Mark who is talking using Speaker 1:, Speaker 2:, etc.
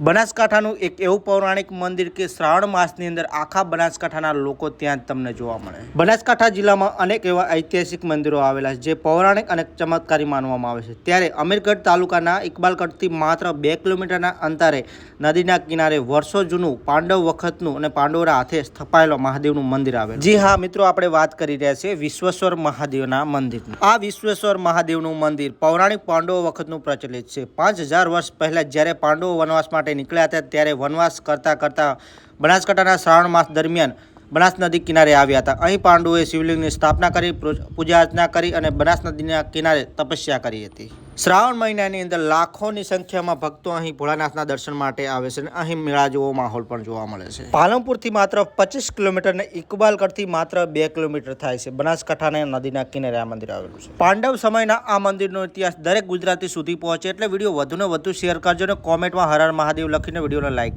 Speaker 1: બનાસકાંઠાનું એક એવું પૌરાણિક મંદિર કે શ્રાવણ માસની અંદર આખા બનાસકાંઠાના લોકો ત્યાં તમને જોવા મળે. બનાસકાંઠા જિલ્લામાં અનેક એવા ઐતિહાસિક મંદિરો આવેલા છે જે પૌરાણિક અને ચમત્કારી માનવામાં આવે છે. ત્યારે અમીરગઢ તાલુકાના ઇકબાલગઢથી માત્ર બે કિલોમીટરના અંતરે નદીના કિનારે વર્ષો જૂનું પાંડવ વખતનું અને પાંડવોના હાથે સ્થપાયેલો મહાદેવનું મંદિર આવે જી હા, મિત્રો, આપણે વાત કરી રહ્યા છીએ વિશ્વેશ્વર મહાદેવના મંદિરની. આ વિશ્વેશ્વર મહાદેવનું મંદિર પૌરાણિક પાંડવો વખતનું પ્રચલિત છે. પાંચ હજાર વર્ષ પહેલા જ્યારે પાંડવો વનવાસ માટે નીકળ્યા હતા ત્યારે વનવાસ કરતા કરતા બનાસકાંઠાના શ્રાવણ માસ દરમિયાન બનાસ નદી કિનારે આવ્યા હતા. અહીં પાંડુએ શિવલિંગની સ્થાપના કરી પૂજા અર્ચના કરી અને બનાસ નદીના કિનારે તપસ્યા કરી હતી. શ્રાવણ મહિનાની અંદર લાખોની સંખ્યામાં ભક્તો અહીં ભોળાનાથના દર્શન માટે આવે છે અને અહીં મેળા જેવો, માહોલ પણ જોવા મળે છે. પાલનપુરથી માત્ર પચીસ કિલોમીટર અને ઇકબાલગઢથી માત્ર બે કિલોમીટર થાય છે. બનાસકાંઠાને નદીના કિનારે આ મંદિર આવેલું છે. પાંડવ સમયના આ મંદિરનો ઇતિહાસ દરેક ગુજરાતી સુધી પહોંચે એટલે વીડિયો વધુને વધુ શેર કરજો અને કોમેન્ટમાં હર હર મહાદેવ લખીને વિડીયોને કરો